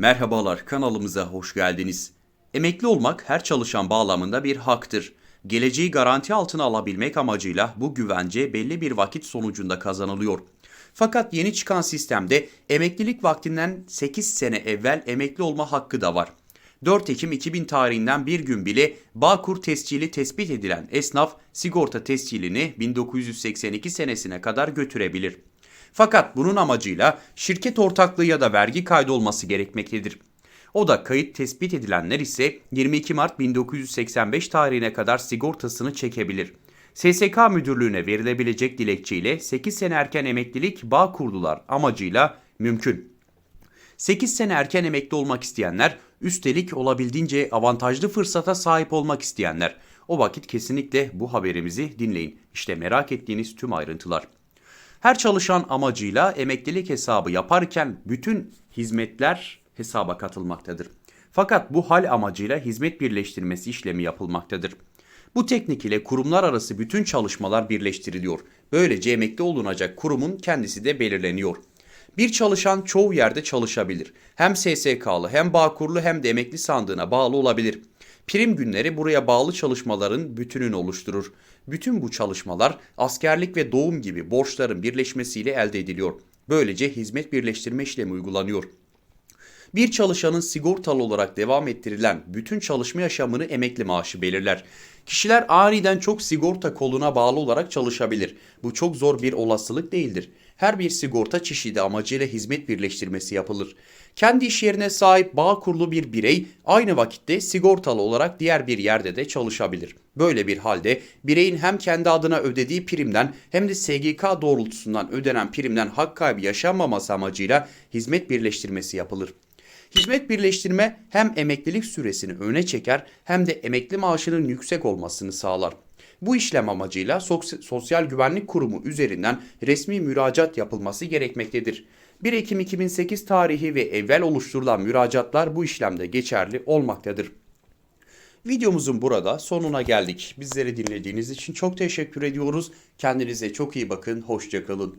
Merhabalar kanalımıza hoş geldiniz. Emekli olmak her çalışan bağlamında bir haktır. Geleceği garanti altına alabilmek amacıyla bu güvence belli bir vakit sonucunda kazanılıyor. Fakat yeni çıkan sistemde emeklilik vaktinden 8 sene evvel emekli olma hakkı da var. 4 Ekim 2000 tarihinden bir gün bile Bağkur tescili tespit edilen esnaf sigorta tescilini 1982 senesine kadar götürebilir. Fakat bunun amacıyla şirket ortaklığı ya da vergi kaydı olması gerekmektedir. O da kayıt tespit edilenler ise 22 Mart 1985 tarihine kadar sigortasını çekebilir. SSK müdürlüğüne verilebilecek dilekçeyle 8 sene erken emeklilik bağ kurdular amacıyla mümkün. 8 sene erken emekli olmak isteyenler, üstelik olabildiğince avantajlı fırsata sahip olmak isteyenler. O vakit kesinlikle bu haberimizi dinleyin. İşte merak ettiğiniz tüm ayrıntılar. Her çalışan amacıyla emeklilik hesabı yaparken bütün hizmetler hesaba katılmaktadır. Fakat bu hal amacıyla hizmet birleştirmesi işlemi yapılmaktadır. Bu teknik ile kurumlar arası bütün çalışmalar birleştiriliyor. Böylece emekli olunacak kurumun kendisi de belirleniyor. Bir çalışan çoğu yerde çalışabilir. Hem SSK'lı hem Bağkurlu hem de emekli sandığına bağlı olabilir. Prim günleri buraya bağlı çalışmaların bütününü oluşturur. Bütün bu çalışmalar askerlik ve doğum gibi borçların birleşmesiyle elde ediliyor. Böylece hizmet birleştirme işlemi uygulanıyor. Bir çalışanın sigortalı olarak devam ettirilen bütün çalışma yaşamını emekli maaşı belirler. Kişiler aniden çok sigorta koluna bağlı olarak çalışabilir. Bu çok zor bir olasılık değildir. Her bir sigorta çeşidi amacıyla hizmet birleştirmesi yapılır. Kendi iş yerine sahip bağ kurulu bir birey aynı vakitte sigortalı olarak diğer bir yerde de çalışabilir. Böyle bir halde bireyin hem kendi adına ödediği primden hem de SGK doğrultusundan ödenen primden hak kaybı yaşanmaması amacıyla hizmet birleştirmesi yapılır. Hizmet birleştirme hem emeklilik süresini öne çeker hem de emekli maaşının yüksek olmasını sağlar. Bu işlem amacıyla Sos- Sosyal Güvenlik Kurumu üzerinden resmi müracaat yapılması gerekmektedir. 1 Ekim 2008 tarihi ve evvel oluşturulan müracaatlar bu işlemde geçerli olmaktadır. Videomuzun burada sonuna geldik. Bizleri dinlediğiniz için çok teşekkür ediyoruz. Kendinize çok iyi bakın. Hoşçakalın.